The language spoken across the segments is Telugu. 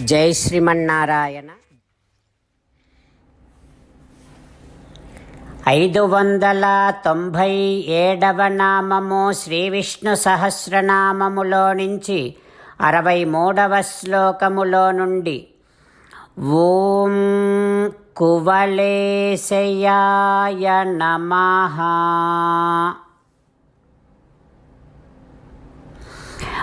జై శ్రీమన్నారాయణ. ఐదు వందల తొంభై ఏడవ నామము శ్రీ విష్ణు సహస్రనామములో నుంచి అరవై మూడవ శ్లోకములో నుండి ఓం కువలేశయాయ నమహా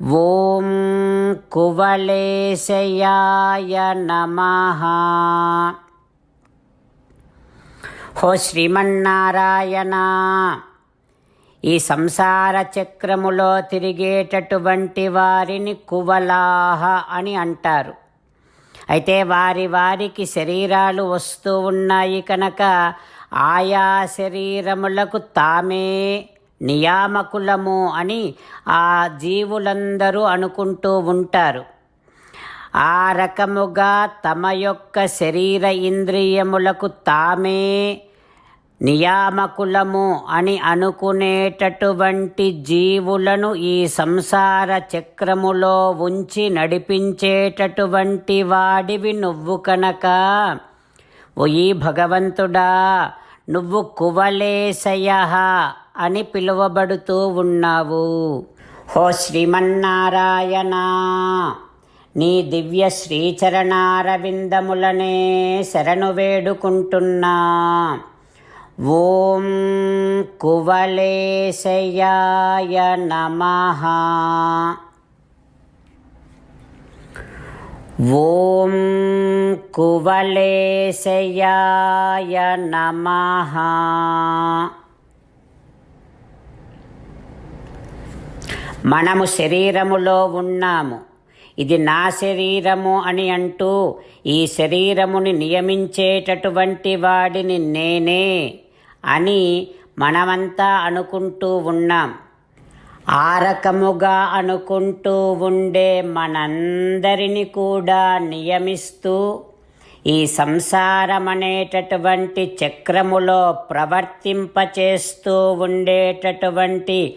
ఓం కువలేశయాయ నమః. హో శ్రీమన్నారాయణ ఈ సంసార చక్రములో తిరిగేటటువంటి వారిని కువలాహ అని అంటారు. అయితే వారి వారికి శరీరాలు వస్తూ ఉన్నాయి కనుక ఆయా శరీరములకు తామే నియామకులము అని ఆ జీవులందరూ అనుకుంటూ ఉంటారు. ఆ రకముగా తమ యొక్క శరీర ఇంద్రియములకు తామే నియామకులము అని అనుకునేటటువంటి జీవులను ఈ సంసార చక్రములో ఉంచి నడిపించేటటువంటి వాడివి నువ్వు కనుక. ఓ ఈ భగవంతుడా నువ్వు కువలేశయ. అని పిలువబడుతూ ఉన్నావు. హో శ్రీమన్నారాయణ నీ దివ్య శ్రీచరణారవిందములనే శరణు వేడుకుంటున్నా. ఓం కువలేశయాయ నమ. ఓం కువలేశయాయ నమః. మనము శరీరములో ఉన్నాము. ఇది నా శరీరము అని అంటూ ఈ శరీరముని నియమించేటటువంటి వాడిని నేనే అని మనమంతా అనుకుంటూ ఉన్నాం. ఆ రకముగా అనుకుంటూ ఉండే మనందరిని కూడా నియమిస్తూ ఈ సంసారమనేటటువంటి చక్రములో ప్రవర్తింపచేస్తూ ఉండేటటువంటి